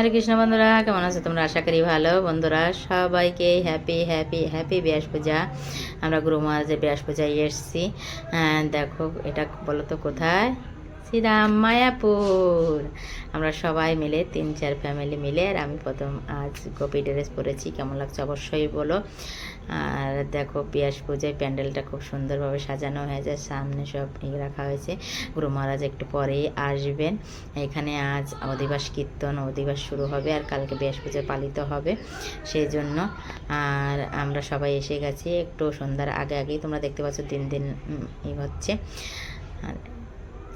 হরে কৃষ্ণ বন্ধুরা, কেমন আছো তোমরা? আশা করি ভালো। বন্ধুরা, সবাইকে হ্যাপি হ্যাপি হ্যাপি ব্যাস পূজা আমরা গুরু মহারাজের ব্যাস পূজায় এসছি দেখো, এটা বলো তো কোথায়? শ্রীরাম মায়াপুর। আমরা সবাই মিলে, তিন চার ফ্যামিলি মিলে, আর আমি প্রথম আজ গোপী ড্রেস পরেছি। কেমন লাগছে অবশ্যই বলো। আর দেখো, পিয়াস পূজায় প্যান্ডেলটা খুব সুন্দরভাবে সাজানো হয়েছে। সামনে সব ইয়ে রাখা হয়েছে। গুরু মহারাজ একটু পরেই আসবেন। এখানে আজ অধিবাস কীর্তন, অধিবাস শুরু হবে, আর কালকে ব্যাস পূজা পালিত হবে। সেই জন্য আর আমরা সবাই এসে গেছি। একটু সন্ধ্যার আগে আগেই তোমরা দেখতে পাচ্ছ দিন দিন হচ্ছে। আর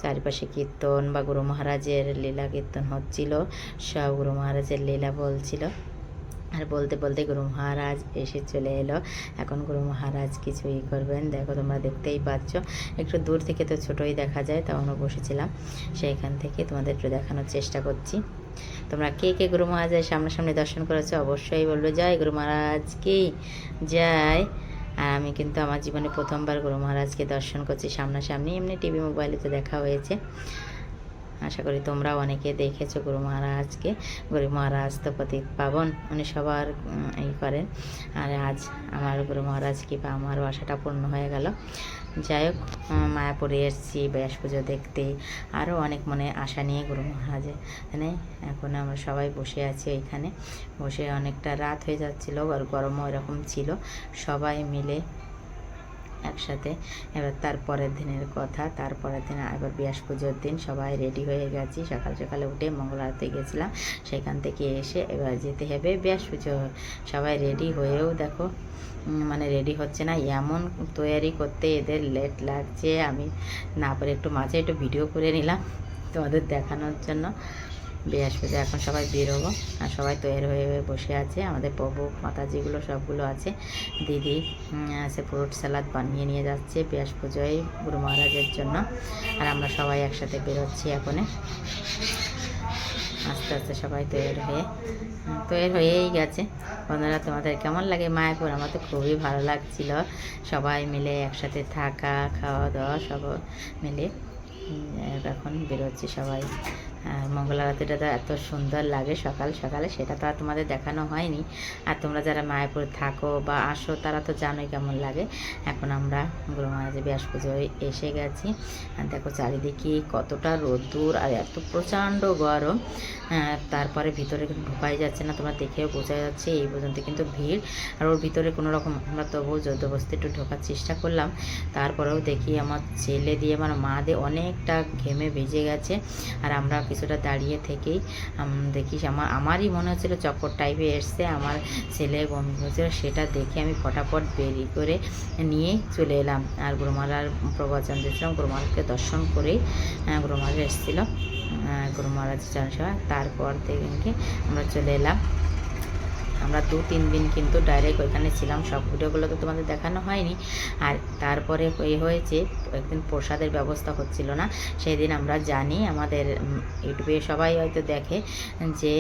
চারিপাশে কীর্তন বা গুরু মহারাজের লীলা কীর্তন হচ্ছিল। সব গুরু মহারাজের লীলা বলছিল। আর বলতে বলতে গুরু মহারাজ এসে চলে এলো। এখন গুরু মহারাজ কিছু ই করবেন। দেখো তোমরা দেখতেই পাচ্ছ। একটু দূর থেকে তো ছোটোই দেখা যায় তখনও বসেছিলাম। সেইখান থেকে তোমাদের একটু দেখানোর চেষ্টা করছি। তোমরা কে কে গুরু মহারাজের সামনাসামনি দর্শন করেছ অবশ্যই বলল জয় গুরু মহারাজ, কি? জয়। আর আমি কিন্তু আমার জীবনে প্রথমবার গুরু মহারাজকে দর্শন করছি সামনাসামনি। এমনি টিভি মোবাইলে তো দেখা হয়েছে। আশা করি তোমরা অনেকে দেখেছ গুরু মহারাজকে। গুরু মহারাজ তো প্রতীক পাবন, উনি সবার এই করেন। আর আজ আমার গুরু মহারাজ কি বা বাসাটা পূর্ণ হয়ে গেল। যাই হোক মায়াপুরে এসেছি ব্যাস পুজো দেখতে। আরও অনেক মনে আশা নিয়ে গুরু মহারাজের মানে এখন আমরা সবাই বসে আছি এখানে। বসে অনেকটা রাত হয়ে যাচ্ছিল আর গরমও এরকম ছিল। সবাই মিলে একসাথে। এবার তারপরের দিনের কথা, তারপরের দিন এবার ব্যাস পুজোর দিন, সবাই রেডি হয়ে গেছি। সকাল সকালে উঠে মঙ্গল আরতি গেছিলাম। সেখান থেকে এসে এবার যেতে হবে ব্যাস পুজো সবাই রেডি হয়েও দেখো মানে রেডি হচ্ছে না। এমন তৈরি করতে এদের লেট লাগছে। আমি না পারে একটু মাঝে একটু ভিডিও করে নিলাম তোমাদের দেখানোর জন্য। ব্যাস পুজো এখন সবাই বেরোবো। আর সবাই তৈরি হয়ে হয়ে বসে আছে। আমাদের প্রভু মাতাজিগুলো সবগুলো আছে। দিদি আছে ফ্রুট স্যালাড বানিয়ে নিয়ে যাচ্ছে ব্যাস পুজোয় গুরু মহারাজের জন্য। আর আমরা সবাই একসাথে বেরোচ্ছি এখনে। আস্তে আস্তে সবাই তৈরি হয়ে তৈরি হয়েই গেছে। বন্ধুরা, তোমাদের কেমন লাগে মায়াপুর? আমার তো খুবই ভালো লাগছিল। সবাই মিলে একসাথে থাকা খাওয়া দাওয়া সব মিলে এখন বেরোচ্ছি সবাই। আর মঙ্গল আরতিটা তো এত সুন্দর লাগে সকাল সকালে, সেটা তো আর তোমাদের দেখানো হয়নি। আর তোমরা যারা মায়াপুর থাকো বা আসো, তারা তো জানোই কেমন লাগে। এখন আমরা গুরু মহারাজের ব্যাস পুজোয় এসে গেছি। আর দেখো চারিদিকে কতটা রোদ্দুর আর এত প্রচণ্ড গরম। তারপরে ভিতরে ঢোকাই যাচ্ছে না, তোমরা দেখেও বোঝা যাচ্ছে এই পর্যন্ত কিন্তু ভিড়। আর ওর ভিতরে কোনো রকম, আমরা তবুও জোরদবস্তি একটু ঢোকার চেষ্টা করলাম। তারপরেও দেখি আমার ছেলে দিয়ে, আমার মা দিয়ে অনেকটা ঘেমে ভিজে গেছে। আর আমরা কিছুটা দাঁড়িয়ে থেকেই দেখিস দেখি আমার, আমারই মনে হচ্ছিল চক্কর টাইপে এসছে, আমার ছেলে বন্ধু হয়েছিল, সেটা দেখে আমি ফটাফট বেরি করে নিয়ে চলে এলাম। আর গুরুমালার প্রবচন দিয়েছিলাম, গুরুমালকে দর্শন করেই গুরুমাল এসেছিল গুরুমালা চান তারপর থেকে আমরা চলে এলাম। আমরা দু, তিন দিন কিন্তু ডাইরেক্ট ওইখানে ছিলাম। সব ভিডিওগুলো তো তোমাদের দেখানো হয়নি। আর তারপরে এ হয়েছে, একদিন প্রসাদের ব্যবস্থা হচ্ছিল না। সেই দিন আমরা জানি, আমাদের ইউটিউবে সবাই হয়তো দেখে যে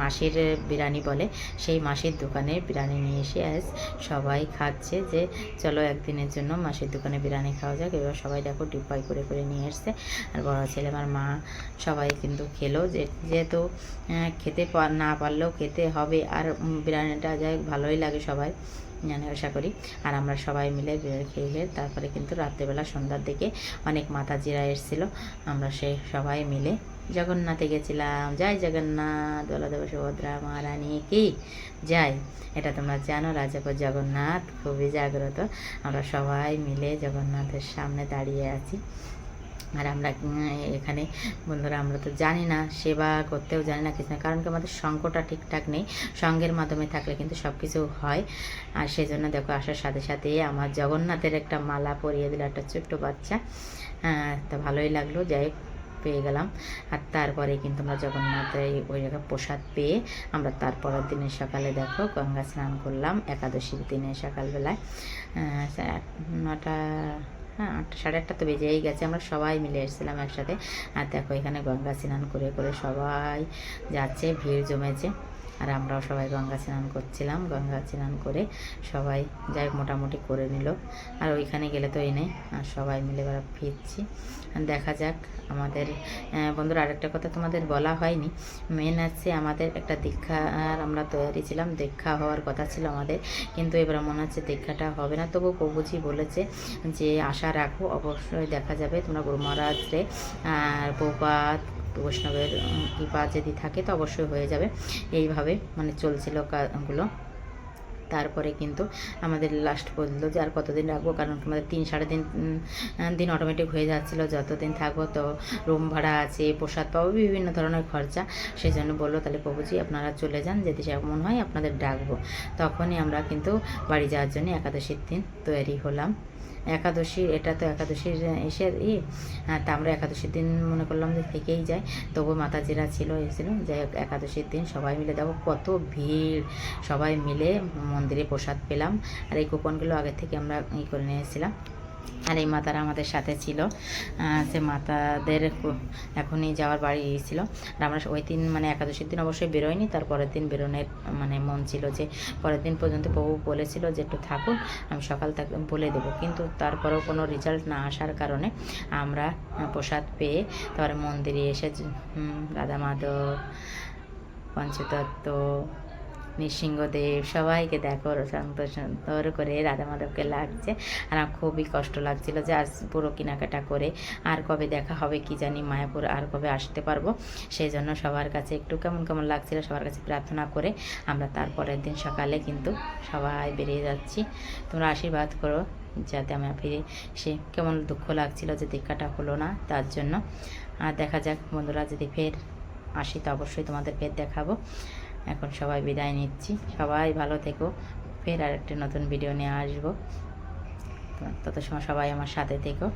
মাসির বিরিয়ানি বলে, সেই মাসির দোকানে বিরিয়ানি নিয়ে এসে আজ সবাই খাচ্ছে যে, চলো একদিনের জন্য মাসির দোকানে বিরিয়ানি খাওয়া যাক। এবার সবাই দেখো ডিপাই করে করে নিয়ে এসছে। আর বড় ছেলে আমার মা সবাই কিন্তু খেলো। যেহেতু খেতে না পারলেও খেতে হবে। আর বিরিয়ানিটা যাই ভালোই লাগে সবাই, জানি, আশা করি। আর আমরা সবাই মিলে খেয়ে খেয়ে তারপরে কিন্তু রাত্রেবেলা সন্ধ্যার দিকে অনেক মাতাজিরা এসেছিল। আমরা সে সবাই মিলে জগন্নাথে গেছিলাম। জয় জগন্নাথ বলদেব সুভদ্রা মহারানী কি? যাই এটা তোমরা জানো, রাজাপুর জগন্নাথ, খুবই জাগ্রত। আমরা সবাই মিলে জগন্নাথের সামনে দাঁড়িয়ে আছি। আর আমরা এখানে বন্ধুরা আমরা তো জানি না সেবা করতেও জানি না কিছু না কারণ কি আমাদের সঙ্গটা ঠিকঠাক নেই সঙ্গের মাধ্যমে থাকলে কিন্তু সব কিছু হয়। আর সেই জন্য দেখো আসার সাথে সাথে আমার জগন্নাথের একটা মালা পরিয়ে দিল একটা ছোট্ট বাচ্চা। হ্যাঁ, তা ভালোই লাগল যাই পেয়ে গেলাম। আর তারপরে কিন্তু আমরা জগন্নাথের এই- ওই জায়গায় প্রসাদ পেয়ে আমরা তারপরের দিনের সকালে দেখো গঙ্গা স্নান করলাম একাদশীর দিনে সকালবেলায় নটা হ্যাঁ আটটা, সাড়ে আটটা তো বেজেই গেছে। আমরা সবাই মিলে এসেছিলাম একসাথে। আর দেখো, এখানে গঙ্গা স্নান করে করে সবাই যাচ্ছে, ভিড় জমেছে। আর আমরাও সবাই গঙ্গা স্নান করছিলাম, গঙ্গা স্নান করে সবাই যাই মোটামুটি করে নিল। আর ওইখানে গেলে তো এই নেই, আর সবাই মিলে এবার ফিরছি। দেখা যাক আমাদের বন্ধুরা আরেকটা কথা তোমাদের বলা হয়নি। মেন আছে আমাদের একটা দীক্ষার আমরা তৈরি ছিলাম, দীক্ষা হওয়ার কথা ছিল আমাদের, কিন্তু এবার মনে হচ্ছে দীক্ষাটা হবে না। তবু প্রভুজি বলেছে যে আশা রাখো, অবশ্যই দেখা যাবে তোমরা গুরু মহারাজরে, আর প্রপাত বৈষ্ণবের কৃপা যদি থাকে তো অবশ্যই হয়ে যাবে। এইভাবে মানে চলছিল কাজগুলো। তারপরে কিন্তু আমাদের লাস্ট বলল যে আর কতদিন রাখব? কারণ আমাদের তিন সাড়ে তিন দিন অটোমেটিক হয়ে যাচ্ছিল। যতদিন থাকব তো রুম ভাড়া আছে, প্রসাদ পাবো, বিভিন্ন ধরনের খরচা। সেই জন্য বলল, তাহলে প্রভুজি, আপনারা চলে যান। যদি সেমন হয় আপনাদের ডাকবো। তখনই আমরা কিন্তু বাড়ি যাওয়ার জন্য একাদশীর দিন তৈরি হলাম। একাদশী এটা তো একাদশীর এসে ই তা আমরা একাদশীর দিন মনে করলাম যে থেকেই যাই। তবু মাতাজিরা ছিল এসেছিল হোক, একাদশীর দিন সবাই মিলে দেখো কত ভিড়। সবাই মিলে মন্দিরে প্রসাদ পেলাম। আর এই কুপনগুলো আগে থেকে আমরা ই করে নিয়েছিলাম আর এই মাতারা আমাদের সাথে ছিল। সে মাতাদের এখনই যাওয়ার বাড়ি ছিল আর আমরা ওই দিন মানে একাদশীর দিন অবশ্যই বেরোয়নি। তার পরের দিন বেরোনোর মানে মন ছিল যে, পরের দিন পর্যন্ত প্রভু বলেছিল যে, একটু থাকুন, আমি সকাল থেকে বলে দেবো। কিন্তু তারপরেও কোনো রেজাল্ট না আসার কারণে আমরা প্রসাদ পেয়ে তারপরে মন্দিরে এসে রাধা মাধব, পঞ্চতত্ত্ব নৃসিংহদেব সবাইকে দেখো সুন্দর সুন্দর করে রাধা মাধবকে লাগছে। আর আমার খুবই কষ্ট লাগছিল যে আজ পুরো কেনাকাটা করে আর কবে দেখা হবে কি জানি মায়াপুর আর কবে আসতে পারব। সেই জন্য সবার কাছে একটু কেমন কেমন লাগছিল সবার কাছে প্রার্থনা করে আমরা তারপরের দিন সকালে কিন্তু সবাই বেরিয়ে যাচ্ছি। তোমরা আশীর্বাদ করো যাতে আমরা ফিরে সে কেমন দুঃখ লাগছিল যে দীক্ষাটা হলো না তার জন্য। আর দেখা যাক বন্ধুরা, যদি ফের আসি তো অবশ্যই তোমাদের ফের দেখাবো। এখন সবাই বিদায় নিচ্ছি। সবাই ভালো থেকো। ফের আর একটা নতুন ভিডিও নিয়ে আসব। তত সময় সবাই আমার সাথে থেকো।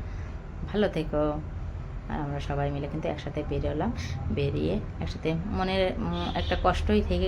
ভালো থেকো। আর আমরা সবাই মিলে কিন্তু একসাথে বেরোলাম। বেরিয়ে একসাথে মনের একটা কষ্টই থেকে